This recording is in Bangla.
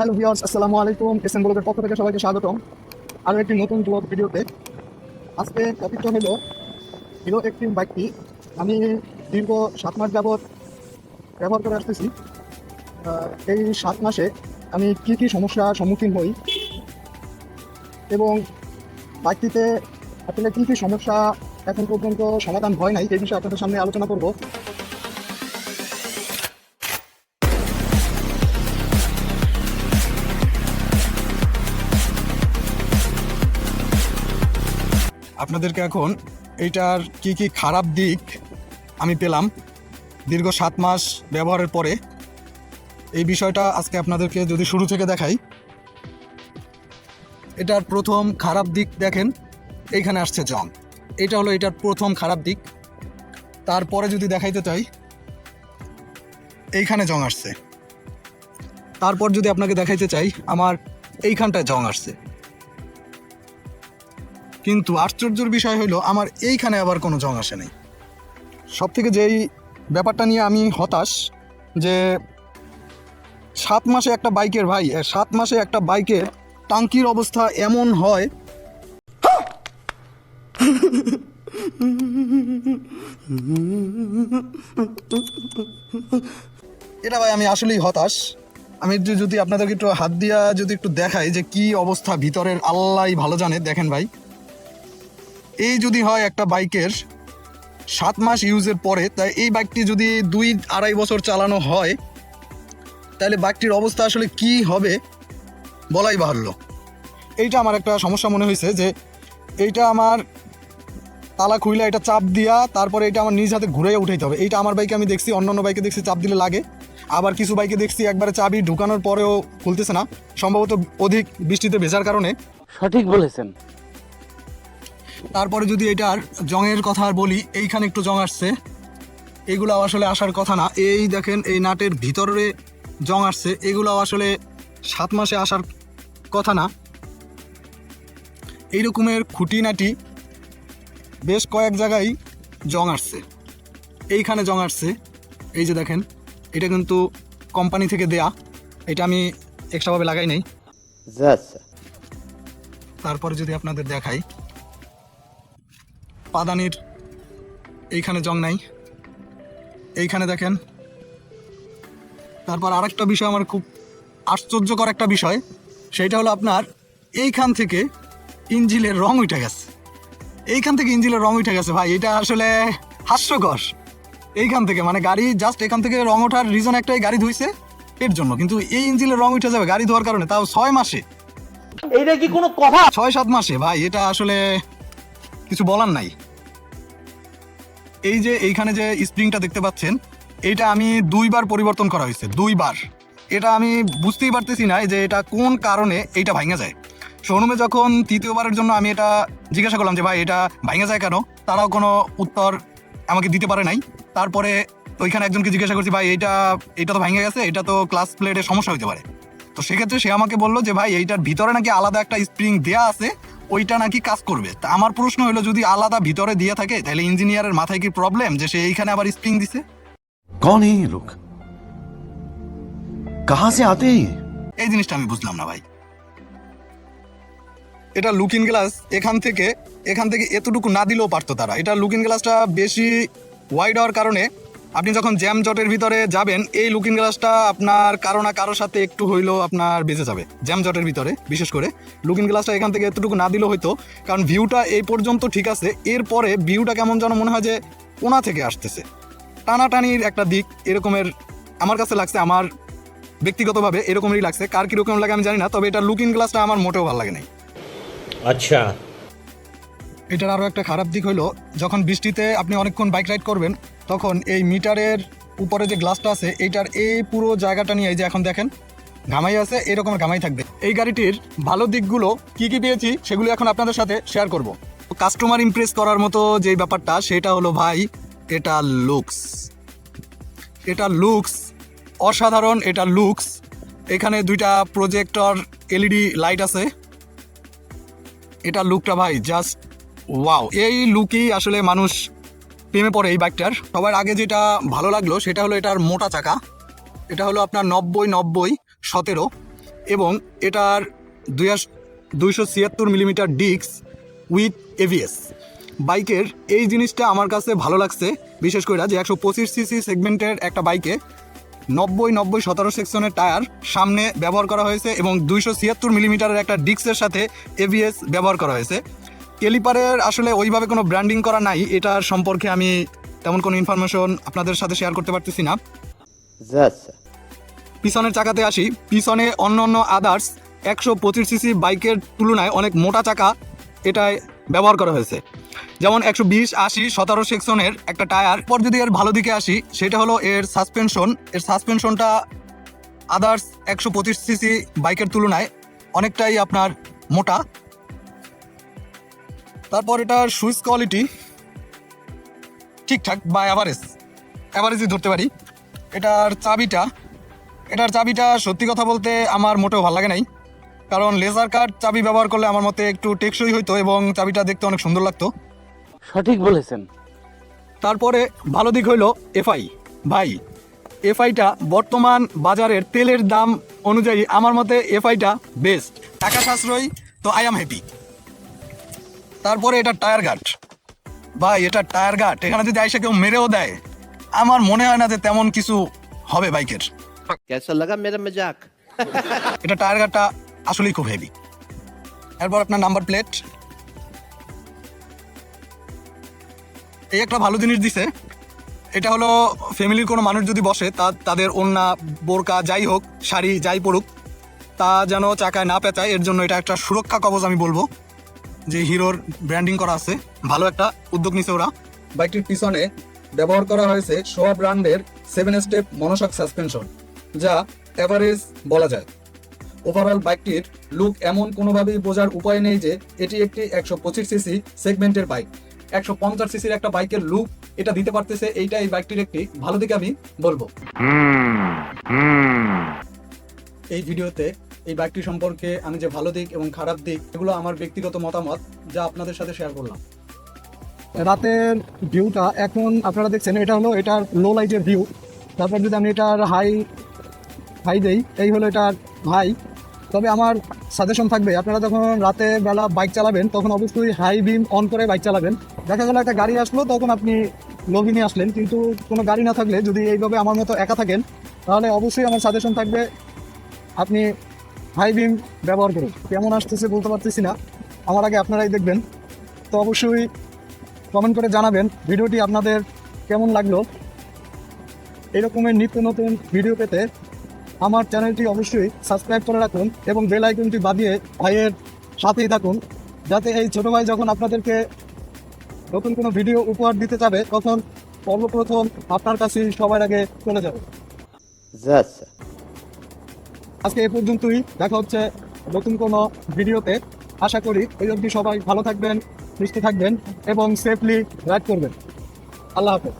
হ্যালো ভিউয়ার্স, আসসালামু আলাইকুম। এসএন ব্লগের পক্ষ থেকে সবাইকে স্বাগতম। আরও একটি নতুন ব্লগ ভিডিওতে। আজকে টপিকটা হলো হিরো এক্সট্রিম বাইকটি আমি দীর্ঘ সাত মাস যাবৎ ব্যবহার করে আসতেছি। এই সাত মাসে আমি কি কি সমস্যার সম্মুখীন হই এবং বাইকটিতে আসলে কী কী সমস্যা এখন পর্যন্ত সমাধান হয় নাই এই বিষয়ে আপনাদের সামনে আলোচনা করব। আপনাদেরকে এখন এইটার কি কি খারাপ দিক আমি পেলাম দীর্ঘ সাত মাস ব্যবহারের পরে। এই বিষয়টা আজকে আপনাদেরকে যদি শুরু থেকে দেখাই। এটার প্রথম খারাপ দিক দেখেন, এইখানে আসছে জং এটা হলো এটার প্রথম খারাপ দিক। তারপরে যদি দেখাইতে চাই, এইখানে জং আসছে। তারপর যদি আপনাকে দেখাইতে চাই, আমার এইখানটায় জং আসছে। কিন্তু আশ্চর্যের বিষয় হলো, আমার এইখানে আবার কোনো জং আসে নাই। সব থেকে যেই ব্যাপারটা নিয়ে আমি হতাশ, যে সাত মাসে একটা বাইকের ভাই সাত মাসে একটা বাইকের টাঙ্কির অবস্থা এমন হয়, এটা ভাই আমি আসলেই হতাশ। আমি যদি আপনাদেরকে একটু হাত দিয়া যদি একটু দেখাই যে কি অবস্থা ভিতরের আল্লাহ ভালো জানে, দেখেন ভাই। এই যদি হয় একটা বাইকের সাত মাস ইউজের পরে, তাই এই বাইকটি যদি দুই আড়াই বছর চালানো হয়, তাহলে বাইকটির অবস্থা আসলে কি হবে বলাই বাহুল্য। এইটা আমার একটা সমস্যা মনে হয়েছে যে এইটা আমার তালা খুইলা এটা চাপ দিয়া তারপরে এটা আমার নিজ হাতে ঘুরে উঠাইতে হবে। এইটা আমার বাইকে আমি দেখছি অন্য অন্য বাইকে দেখছি চাপ দিলে লাগে। আবার কিছু বাইকে দেখছি একবারে চাবি ঢুকানোর পরেও খুলতেছে না। সম্ভবত অধিক বৃষ্টিতে ভেজার কারণে। সঠিক বলেছেন। তারপরে যদি এটার জংয়ের কথা আর বলি এইখানে একটু জং আসছে। এগুলো আসলে আসার কথা না। এই দেখেন এই নাটের ভিতরে জং আসছে। এগুলো আসলে সাত মাসে আসার কথা না। এই রকমের খুঁটিনাটি বেশ কয়েক জায়গায় জং আসছে। এইখানে জং আসছে। এই যে দেখেন এটা কিন্তু কোম্পানি থেকে দেয়া। এটা আমি এক্সট্রাভাবে লাগাই নাই। আচ্ছা। তারপরে যদি আপনাদের দেখাই। পাদানির এইখানে জং নাই। এইখানে দেখেন। তারপর আরেকটা বিষয় আমার খুব আশ্চর্যকর একটা বিষয় সেইটা হলো আপনার এইখান থেকে ইঞ্জিলের রং উঠে গেছে। এইখান থেকে ইঞ্জিলের রং উঠে গেছে ভাই এটা আসলে হাস্যকর। এইখান থেকে মানে গাড়ি জাস্ট এখান থেকে রং ওঠার রিজন একটাই গাড়ি ধুইছে এর জন্য। কিন্তু এই ইঞ্জিলের রং উঠে যাবে গাড়ি ধোয়ার কারণে তাও ছয় মাসে। এইটা কি কোনো কথা? ছয় সাত মাসে ভাই এটা আসলে কিছু বলার নাই। এই যে এইখানে যে স্প্রিংটা দেখতে পাচ্ছেন, এইটা আমি দুইবার পরিবর্তন করা হয়েছে, দুইবার। এটা আমি বুঝতেই পারতেছি না যে এটা কোন কারণে এইটা ভাঙা যায়। শোরুমে যখন তৃতীয়বারের জন্য আমি এটা জিজ্ঞাসা করলাম যে, ভাই, এটা ভাঙা যায় কেন? তারাও কোনো উত্তর আমাকে দিতে পারে নাই। তারপরে ওইখানে একজনকে জিজ্ঞাসা করছি, ভাই, এইটা এটা তো ভাঙে গেছে, এটা তো ক্লাস প্লেটের সমস্যা হতে পারে। তো সেক্ষেত্রে সে আমাকে বলল যে, ভাই, এইটার ভিতরে নাকি আলাদা একটা স্প্রিং দেয়া আছে ওইটা নাকি কাজ করবে? তা আমার প্রশ্ন হলো যদি আলাদা ভিতরে দিয়ে থাকে তাহলে ইঞ্জিনিয়ারের মাথায় কি প্রবলেম যে সে এইখানে আবার স্প্রিং দিছে? কোন এই লোক কাহা সে আতে এই জিনিসটা আমি বুঝলাম না ভাই। এটা লুকিং গ্লাস এখান থেকে এখান থেকে এতটুকু না দিলেও পারতো তারা। এটা লুকিং গ্লাসটা বেশি ওয়াইড হওয়ার কারণে আপনি যখন জ্যাম জটের ভিতরে যাবেন এই লুকিং গ্লাসটা আপনার কারও না কারোর সাথে একটু হইলেও আপনার বেঁচে যাবে। জ্যাম জটের ভিতরে বিশেষ করে। লুকিং গ্লাসটা এখান থেকে এতটুকু না দিলেও হয়তো কারণ ভিউটা এই পর্যন্ত ঠিক আছে। এরপরে ভিউটা কেমন যেন মনে হয় যে কোনা থেকে আসতেছে। টানাটানির একটা দিক এরকমের আমার কাছে লাগছে আমার ব্যক্তিগতভাবে এরকমই লাগছে। কার কীরকম লাগে আমি জানি না তবে এটা লুকিং গ্লাসটা আমার মোটেও ভালো লাগে নাই। আচ্ছা। এটার আরও একটা খারাপ দিক হলো যখন বৃষ্টিতে আপনি অনেকক্ষণ বাইক রাইড করবেন তখন এই মিটারের উপরে যে গ্লাসটা আছে, এইটার এই পুরো জায়গাটা নিয়ে এই যে এখন দেখেন, ঘামাই আছে, এরকম ঘামাই থাকবে। এই গাড়িটির ভালো দিকগুলো কি কি পেয়েছি, সেগুলো এখন আপনাদের সাথে শেয়ার করব। কাস্টমার ইমপ্রেস করার মতো যে ব্যাপারটা, সেটা হলো ভাই, এটা লুকস এটা লুকস অসাধারণ, এটা লুকস এখানে দুইটা প্রজেক্টর এলইডি লাইট আছে। এটা লুকটা ভাই জাস্ট ওয়াও এই লুকই আসলে মানুষ প্রেমে পড়ে এই বাইকটার সবার আগে যেটা ভালো লাগল, সেটা হলো এটার মোটা চাকা। এটা হলো আপনার নব্বই নব্বই, সতেরো এবং এটার দুইশ দুইশো ছিয়াত্তর মিলিমিটার ডিক্স উইথ এভিএস বাইকের এই জিনিসটা আমার কাছে ভালো লাগছে, বিশেষ করে যে একশো পঁচিশ সিসি সেগমেন্টের একটা বাইকে নব্বই নব্বই, সতেরো সেকশনের টায়ার সামনে ব্যবহার করা হয়েছে এবং দুইশো ছিয়াত্তর মিলিমিটারের একটা ডিক্সের সাথে এভিএস ব্যবহার করা হয়েছে। কেলিপারের আসলে ওইভাবে কোনো ব্র্যান্ডিং করা নাই এটার সম্পর্কে আমি তেমন কোনো ইনফরমেশন আপনাদের সাথে শেয়ার করতে পারতেছি না। আচ্ছা পিছনের চাকাতে আসি পিছনে অন্য অন্য আদার্স একশো পঁচিশ সিসি বাইকের তুলনায় অনেক মোটা চাকা এটায় ব্যবহার করা হয়েছে। যেমন একশো বিশ আশি সতেরো সেকশনের একটা টায়ার পর যদি এর ভালো দিকে আসি সেটা হলো এর সাসপেনশন এর সাসপেনশনটা আদার্স একশো পঁচিশ সিসি বাইকের তুলনায় অনেকটাই আপনার মোটা। তারপর এটার সুইচ কোয়ালিটি ঠিকঠাক বা অ্যাভারেজ অ্যাভারেজই ধরতে পারি। এটার চাবিটা এটার চাবিটা সত্যি কথা বলতে আমার মোটেও ভালো লাগে নাই। কারণ লেজার কাট চাবি ব্যবহার করলে আমার মতে একটু টেকসই হইতো এবং চাবিটা দেখতে অনেক সুন্দর লাগতো। সঠিক বলেছেন। তারপরে ভালো দিক হইল এফআই ভাই এফআইটা বর্তমান বাজারের তেলের দাম অনুযায়ী আমার মতে এফআইটা বেস্ট টাকা সাশ্রয়ী তো আই এম হ্যাপি তারপরে এটা টায়ার গার্ড ভাই এটা টায়ার গার্ড এখানে যদি আইসা কেউ মেরেও দেয় আমার মনে হয় না যে তেমন কিছু হবে বাইকের। কেসা লাগা মেরে মজাক? এটা টায়ার ঘাটটা আসলেই খুব হেভি এরপর আপনার নাম্বার প্লেট এই একটা ভালো জিনিস দিছে। এটা হলো ফ্যামিলির কোনো মানুষ যদি বসে তা তাদের ওন্না বোরকা যাই হোক শাড়ি যাই পড়ুক তা যেন চাকায় না পেঁচায় এর জন্য এটা একটা সুরক্ষা কবচ আমি বলব। যে হিরোর ব্র্যান্ডিং করা আছে ভালো একটা উদ্যোগ নিছে ওরা। বাইকটির পিছনে ব্যবহার করা হয়েছে সোয়া ব্র্যান্ডের সেভেন স্টেপ মনোশক সাসপেনশন যা এভারেজ বলা যায়। ওভারঅল বাইকটির লুক এমন কোনোভাবেই বোঝার উপায় নেই যে এটি একটি একশো পঁচিশ সিসি সেগমেন্টের বাইক একশো পঞ্চাশ সিসির একটা বাইকের লুক এটা দিতে পারতেছে এইটা এই বাইকটির একটি ভালো দিকে আমি বলব। এই ভিডিওতে এই বাইকটি সম্পর্কে আমি যে ভালো দিক এবং খারাপ দিক, এগুলো আমার ব্যক্তিগত মতামত যা আপনাদের সাথে শেয়ার করলাম। রাতের ভিউটা এখন আপনারা দেখছেন, এটা হলো এটার লো লাইটের ভিউ তারপর যদি আমি এটার হাই হাই দেই, এই হলো এটার হাই তবে আমার সাজেশন থাকবে, আপনারা যখন রাতে বেলা বাইক চালাবেন, তখন অবশ্যই হাই বিম অন করে বাইক চালাবেন। দেখা গেল একটা গাড়ি আসলো, তখন আপনি লো বিমে আসলেন, কিন্তু কোনো গাড়ি না থাকলে যদি এইভাবে আমার মতো একা থাকেন, তাহলে অবশ্যই আমার সাজেশন থাকবে, আপনি হাই বিম ব্যবহার করুন কেমন আসতেছে বলতে পারতেছি না। আমার আগে আপনারাই দেখবেন। তো অবশ্যই কমেন্ট করে জানাবেন ভিডিওটি আপনাদের কেমন লাগল। এরকমের নিত্য নতুন ভিডিও পেতে আমার চ্যানেলটি অবশ্যই সাবস্ক্রাইব করে রাখুন এবং বেল আইকনটি বাদিয়ে ভাইয়ের সাথেই থাকুন। যাতে এই ছোটো ভাই যখন আপনাদেরকে নতুন কোনো ভিডিও উপহার দিতে যাবে, তখন সর্বপ্রথম আপনার কাছেই সবার আগে চলে যাবে। আচ্ছা আজকে এ পর্যন্তই। দেখা হচ্ছে নতুন কোনো ভিডিওতে। আশা করি এই অবধি সবাই ভালো থাকবেন সুস্থ থাকবেন এবং সেফলি রাইড করবেন। আল্লাহ হাফেজ।